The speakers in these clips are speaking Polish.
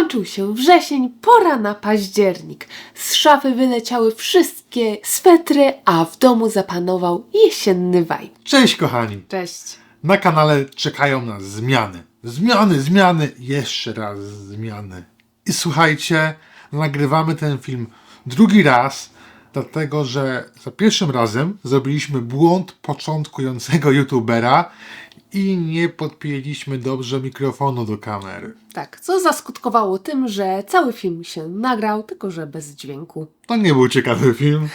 Skończył się wrzesień, pora na październik. Z szafy wyleciały wszystkie swetry, a w domu zapanował jesienny vibe. Cześć kochani! Cześć. Na kanale czekają nas zmiany. Zmiany, zmiany, jeszcze raz zmiany. I słuchajcie, nagrywamy ten film drugi raz, dlatego że za pierwszym razem zrobiliśmy błąd początkującego youtubera i nie podpięliśmy dobrze mikrofonu do kamery. Tak, co zaskutkowało tym, że cały film się nagrał, tylko że bez dźwięku. To nie był ciekawy film,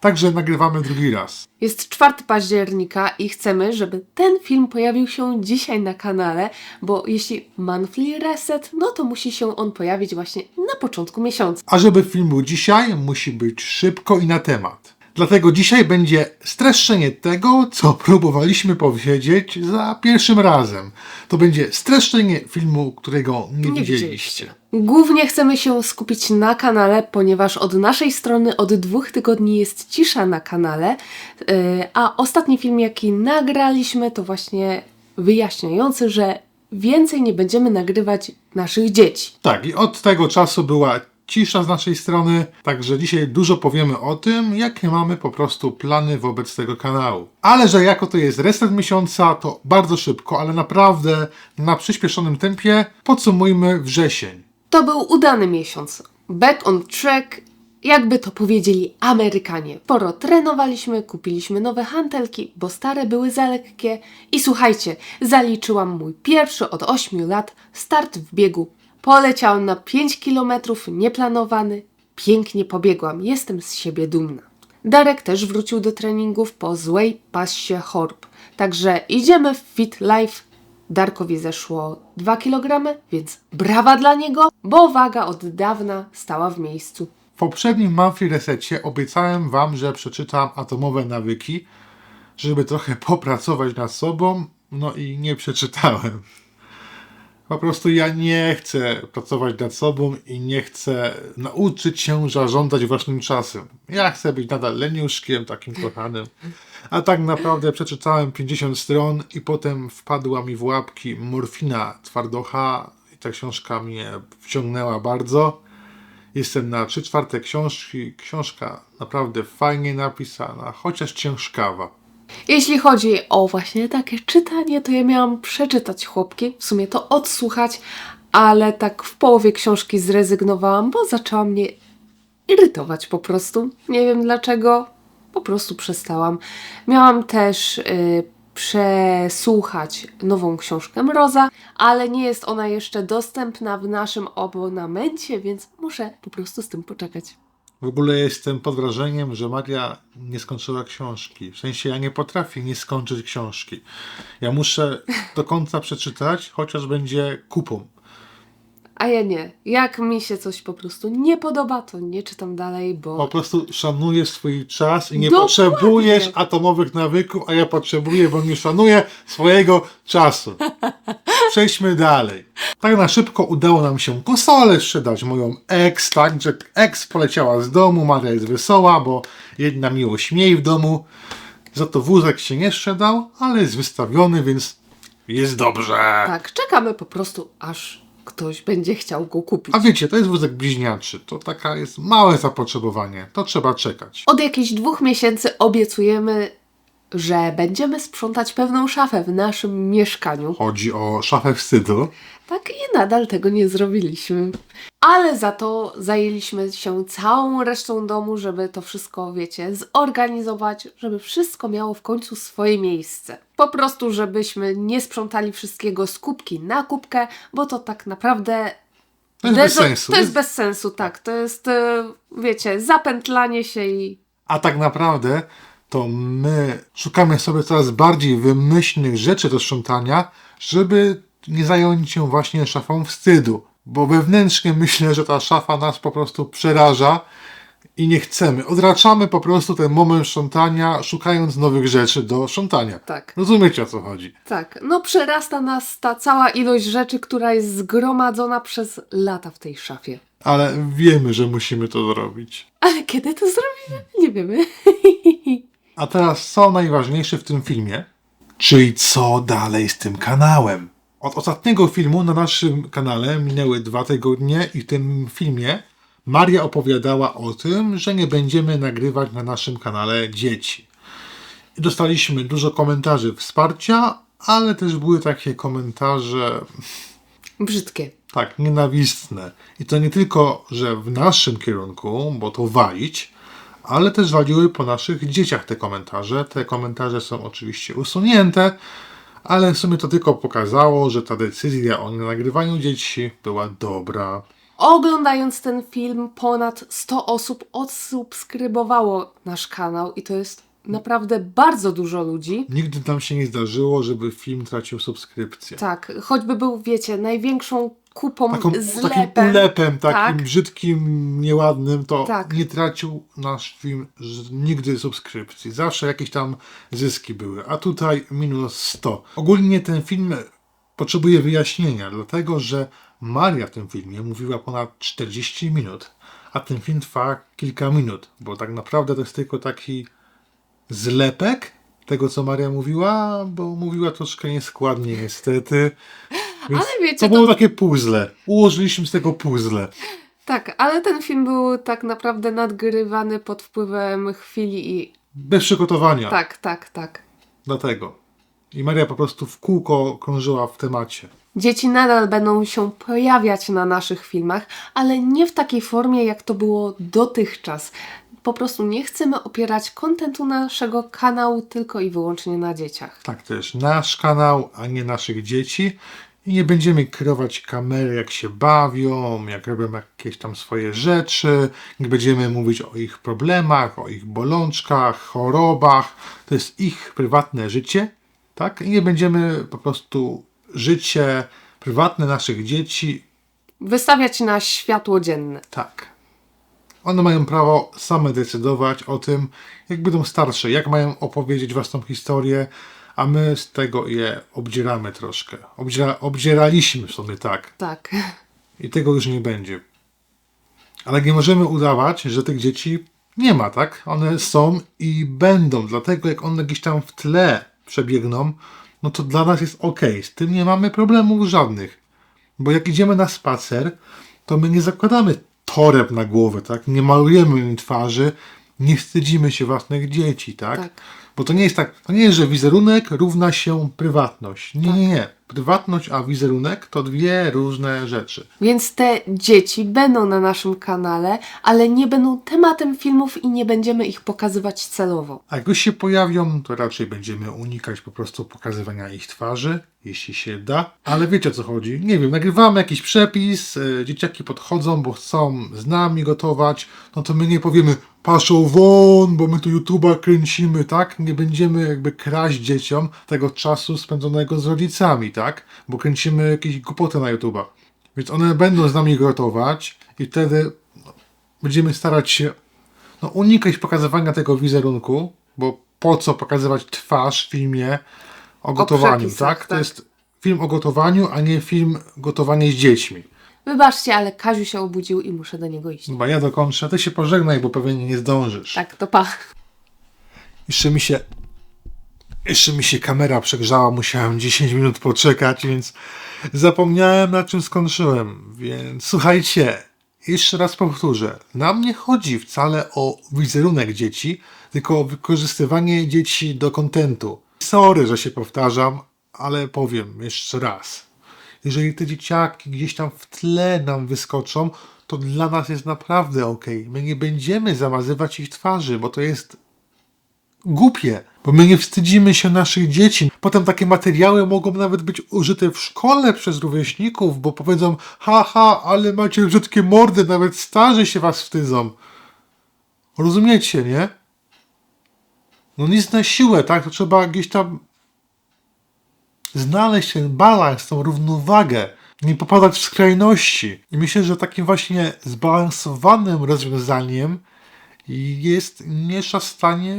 także nagrywamy drugi raz. Jest 4 października i chcemy, żeby ten film pojawił się dzisiaj na kanale, bo jeśli monthly reset, no to musi się on pojawić właśnie na początku miesiąca. A żeby film był dzisiaj, musi być szybko i na temat. Dlatego dzisiaj będzie streszczenie tego, co próbowaliśmy powiedzieć za pierwszym razem. To będzie streszczenie filmu, którego nie, Nie widzieliście. Głównie chcemy się skupić na kanale, ponieważ od naszej strony od dwóch tygodni jest cisza na kanale, yy, a ostatni film, jaki nagraliśmy, to właśnie wyjaśniający, że więcej nie będziemy nagrywać naszych dzieci. Tak, i od tego czasu była cisza z naszej strony, także dzisiaj dużo powiemy o tym, jakie mamy po prostu plany wobec tego kanału. Ale że jako to jest reset miesiąca, to bardzo szybko, ale naprawdę na przyspieszonym tempie podsumujmy wrzesień. To był udany miesiąc. Back on track, jakby to powiedzieli Amerykanie. Sporo trenowaliśmy, kupiliśmy nowe hantelki, bo stare były za lekkie. I słuchajcie, zaliczyłam mój pierwszy od 8 lat start w biegu. Poleciałam na 5 km, nieplanowany. Pięknie pobiegłam, jestem z siebie dumna. Darek też wrócił do treningów po złej pasie chorób. Także idziemy w Fit Life. Darkowi zeszło 2 kg, więc brawa dla niego, bo waga od dawna stała w miejscu. W poprzednim monthly resecie obiecałem Wam, że przeczytam atomowe nawyki, żeby trochę popracować nad sobą, no i nie przeczytałem. Po prostu ja nie chcę pracować nad sobą i nie chcę nauczyć się zarządzać własnym czasem. Ja chcę być nadal leniuszkiem, takim kochanym. A tak naprawdę przeczytałem 50 stron i potem wpadła mi w łapki morfina twardocha i ta książka mnie wciągnęła bardzo. Jestem na 3 czwarte książki. Książka naprawdę fajnie napisana, chociaż ciężkawa. Jeśli chodzi o właśnie takie czytanie, to ja miałam przeczytać chłopki, w sumie to odsłuchać, ale tak w połowie książki zrezygnowałam, bo zaczęła mnie irytować po prostu. Nie wiem dlaczego, po prostu przestałam. Miałam też y, przesłuchać nową książkę Mroza, ale nie jest ona jeszcze dostępna w naszym abonamencie, więc muszę po prostu z tym poczekać. W ogóle jestem pod wrażeniem, że Maria nie skończyła książki. W sensie ja nie potrafię nie skończyć książki. Ja muszę do końca przeczytać, chociaż będzie kupą. A ja nie. Jak mi się coś po prostu nie podoba, to nie czytam dalej, bo. Po prostu szanujesz swój czas i nie Dokładnie. potrzebujesz atomowych nawyków, a ja potrzebuję, bo nie szanuję swojego czasu. Przejdźmy dalej. Tak na szybko udało nam się konsolę sprzedać moją ex, tak, że ex poleciała z domu, Maria jest wesoła, bo jedna miłość mniej w domu. Za to wózek się nie sprzedał, ale jest wystawiony, więc jest dobrze. Tak, czekamy po prostu, aż ktoś będzie chciał go kupić. A wiecie, to jest wózek bliźniaczy. To taka jest małe zapotrzebowanie. To trzeba czekać. Od jakichś dwóch miesięcy obiecujemy, że będziemy sprzątać pewną szafę w naszym mieszkaniu. Chodzi o szafę wstydu. Tak i nadal tego nie zrobiliśmy. Ale za to zajęliśmy się całą resztą domu, żeby to wszystko, wiecie, zorganizować, żeby wszystko miało w końcu swoje miejsce. Po prostu, żebyśmy nie sprzątali wszystkiego z kubki na kubkę, bo to tak naprawdę. To jest bez sensu. To jest bez sensu, tak. To jest, e, wiecie, zapętlanie się i A tak naprawdę to my szukamy sobie coraz bardziej wymyślnych rzeczy do sprzątania, żeby nie zająć się właśnie szafą wstydu. Bo wewnętrznie myślę, że ta szafa nas po prostu przeraża i nie chcemy. Odraczamy po prostu ten moment sprzątania, szukając nowych rzeczy do sprzątania. tak. Rozumiecie o co chodzi? Tak, no przerasta nas ta cała ilość rzeczy, która jest zgromadzona przez lata w tej szafie. Ale wiemy, że musimy to zrobić. Ale kiedy to zrobimy? Nie wiemy. A teraz co najważniejsze w tym filmie? Czyli co dalej z tym kanałem? Od ostatniego filmu na naszym kanale minęły dwa tygodnie i w tym filmie Maria opowiadała o tym, że nie będziemy nagrywać na naszym kanale dzieci. Dostaliśmy dużo komentarzy wsparcia, ale też były takie komentarze Brzydkie. tak, nienawistne. I to nie tylko, że w naszym kierunku, bo to walić, ale też waliły po naszych dzieciach te komentarze. Te komentarze są oczywiście usunięte, ale w sumie to tylko pokazało, że ta decyzja o nienagrywaniu dzieci była dobra. Oglądając ten film, ponad 100 osób odsubskrybowało nasz kanał i to jest naprawdę bardzo dużo ludzi. Nigdy nam się nie zdarzyło, żeby film tracił subskrypcję. Tak, choćby był, wiecie, największą kupą Taką, zlepem. takim ulepem, takim Tak. brzydkim, nieładnym, to Tak. nie tracił nasz film z- nigdy subskrypcji. Zawsze jakieś tam zyski były, a tutaj minus 100. Ogólnie ten film potrzebuje wyjaśnienia, dlatego że Maria w tym filmie mówiła ponad 40 minut, a ten film trwa kilka minut, bo tak naprawdę to jest tylko taki zlepek tego, co Maria mówiła, bo mówiła troszkę nieskładnie niestety. Więc Ale wiecie, to to- było takie puzzle. Ułożyliśmy z tego puzzle. Tak, ale ten film był tak naprawdę nadgrywany pod wpływem chwili i Bez przygotowania. tak, tak, tak. Dlatego. I Maria po prostu w kółko krążyła w temacie. Dzieci nadal będą się pojawiać na naszych filmach, ale nie w takiej formie, jak to było dotychczas. Po prostu nie chcemy opierać kontentu naszego kanału tylko i wyłącznie na dzieciach. Tak, to jest nasz kanał, a nie naszych dzieci. I nie będziemy kierować kamery, jak się bawią, jak robią jakieś tam swoje rzeczy. Nie będziemy mówić o ich problemach, o ich bolączkach, chorobach. To jest ich prywatne życie, tak? I nie będziemy po prostu życie prywatne naszych dzieci Wystawiać na światło dzienne. Tak. One mają prawo same decydować o tym, jak będą starsze, jak mają opowiedzieć własną historię, a my z tego je obdzieramy troszkę. Obdziera, obdzieraliśmy sobie tak. Tak. I tego już nie będzie. Ale nie możemy udawać, że tych dzieci nie ma, tak? One są i będą. Dlatego jak one gdzieś tam w tle przebiegną, no to dla nas jest ok. Z tym nie mamy problemów żadnych. Bo jak idziemy na spacer, to my nie zakładamy toreb na głowę, tak? Nie malujemy im twarzy, nie wstydzimy się własnych dzieci, tak? Tak. Bo to nie jest tak, to nie jest, że wizerunek równa się prywatność. Nie, nie, nie. Prywatność a wizerunek to dwie różne rzeczy. Więc te dzieci będą na naszym kanale, ale nie będą tematem filmów i nie będziemy ich pokazywać celowo. A jak już się pojawią, to raczej będziemy unikać po prostu pokazywania ich twarzy, jeśli się da. Ale wiecie o co chodzi. Nie wiem, nagrywamy jakiś przepis, e, dzieciaki podchodzą, bo chcą z nami gotować, no to my nie powiemy paszą won, bo my tu YouTube'a kręcimy, tak? Nie będziemy jakby kraść dzieciom tego czasu spędzonego z rodzicami, tak? Bo kręcimy jakieś głupoty na YouTube'a. Więc one będą z nami gotować i wtedy no, będziemy starać się no, unikać pokazywania tego wizerunku, bo po co pokazywać twarz w filmie o gotowaniu, przepisach, tak? To tak. jest film o gotowaniu, a nie film gotowanie z dziećmi. Wybaczcie, ale Kaziu się obudził i muszę do niego iść. Chyba ja dokończę. Ty się pożegnaj, bo pewnie nie zdążysz. Tak, to pa. Jeszcze mi się. Jeszcze mi się kamera przegrzała, musiałem 10 minut poczekać, więc zapomniałem na czym skończyłem. Więc słuchajcie, jeszcze raz powtórzę. Nam nie chodzi wcale o wizerunek dzieci, tylko o wykorzystywanie dzieci do kontentu. Sorry, że się powtarzam, ale powiem jeszcze raz. Jeżeli te dzieciaki gdzieś tam w tle nam wyskoczą, to dla nas jest naprawdę ok. My nie będziemy zamazywać ich twarzy, bo to jest głupie, bo my nie wstydzimy się naszych dzieci. Potem takie materiały mogą nawet być użyte w szkole przez rówieśników, bo powiedzą, haha, ale macie brzydkie mordy, nawet starzy się was wstydzą. Rozumiecie, nie? No nic na siłę, tak? To trzeba gdzieś tam znaleźć ten balans, tą równowagę, nie popadać w skrajności. I myślę, że takim właśnie zbalansowanym rozwiązaniem jest nieszastanie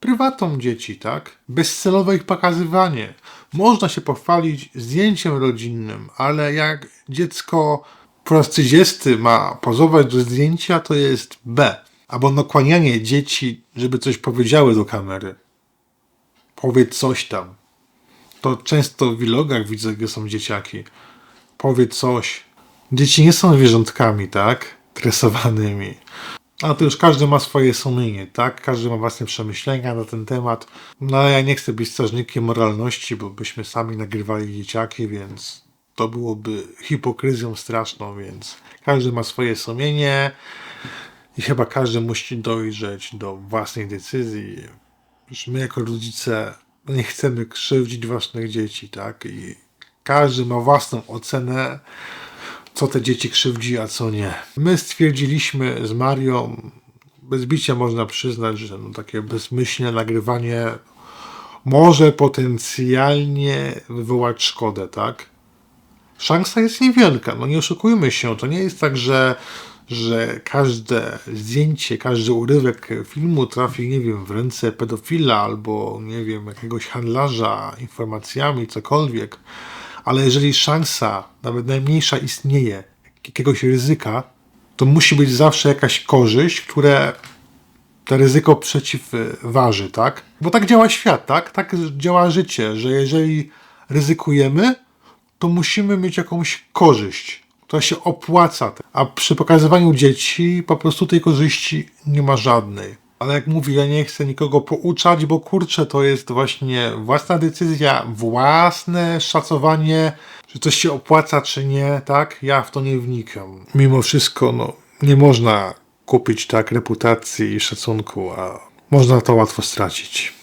prywatą dzieci, tak? Bezcelowe ich pokazywanie. Można się pochwalić zdjęciem rodzinnym, ale jak dziecko po raz 30 ma pozować do zdjęcia, to jest B. Albo nakłanianie dzieci, żeby coś powiedziały do kamery. Powiedz coś tam. To często w vlogach widzę, gdzie są dzieciaki. Powiedz coś. Dzieci nie są zwierzątkami, tak? Tresowanymi. A to już każdy ma swoje sumienie, tak? Każdy ma własne przemyślenia na ten temat. No ja nie chcę być strażnikiem moralności, bo byśmy sami nagrywali dzieciaki, więc to byłoby hipokryzją straszną, więc każdy ma swoje sumienie i chyba każdy musi dojrzeć do własnej decyzji. Już my jako rodzice nie chcemy krzywdzić własnych dzieci, tak? I każdy ma własną ocenę co te dzieci krzywdzi, a co nie. My stwierdziliśmy z Marią, bez bicia można przyznać, że no takie bezmyślne nagrywanie może potencjalnie wywołać szkodę, tak? Szansa jest niewielka, no nie oszukujmy się, to nie jest tak, że, że każde zdjęcie, każdy urywek filmu trafi, nie wiem, w ręce pedofila albo, nie wiem, jakiegoś handlarza informacjami, cokolwiek ale jeżeli szansa, nawet najmniejsza istnieje, jakiegoś ryzyka, to musi być zawsze jakaś korzyść, które to ryzyko przeciwważy, tak? Bo tak działa świat, tak? Tak działa życie, że jeżeli ryzykujemy, to musimy mieć jakąś korzyść, która się opłaca. A przy pokazywaniu dzieci po prostu tej korzyści nie ma żadnej. Ale jak mówię, ja nie chcę nikogo pouczać, bo kurczę, to jest właśnie własna decyzja, własne szacowanie, czy coś się opłaca, czy nie, tak? Ja w to nie wnikam. Mimo wszystko, no, nie można kupić tak reputacji i szacunku, a można to łatwo stracić.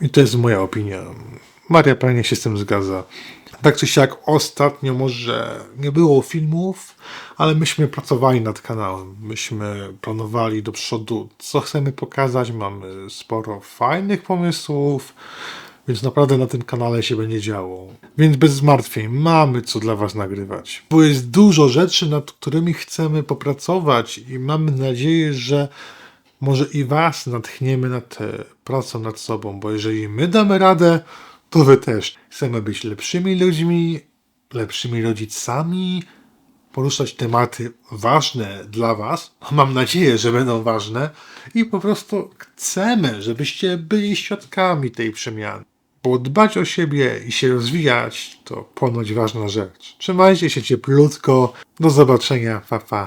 I to jest moja opinia. Maria pewnie się z tym zgadza. Tak czy siak ostatnio może nie było filmów, ale myśmy pracowali nad kanałem. Myśmy planowali do przodu, co chcemy pokazać. Mamy sporo fajnych pomysłów, więc naprawdę na tym kanale się będzie działo. Więc bez zmartwień, mamy co dla Was nagrywać. Bo jest dużo rzeczy, nad którymi chcemy popracować i mamy nadzieję, że może i Was natchniemy nad pracą nad sobą, bo jeżeli my damy radę, to Wy też. Chcemy być lepszymi ludźmi, lepszymi rodzicami, poruszać tematy ważne dla Was. Mam nadzieję, że będą ważne i po prostu chcemy, żebyście byli świadkami tej przemiany. Bo dbać o siebie i się rozwijać to ponoć ważna rzecz. Trzymajcie się cieplutko. Do zobaczenia. Pa, pa.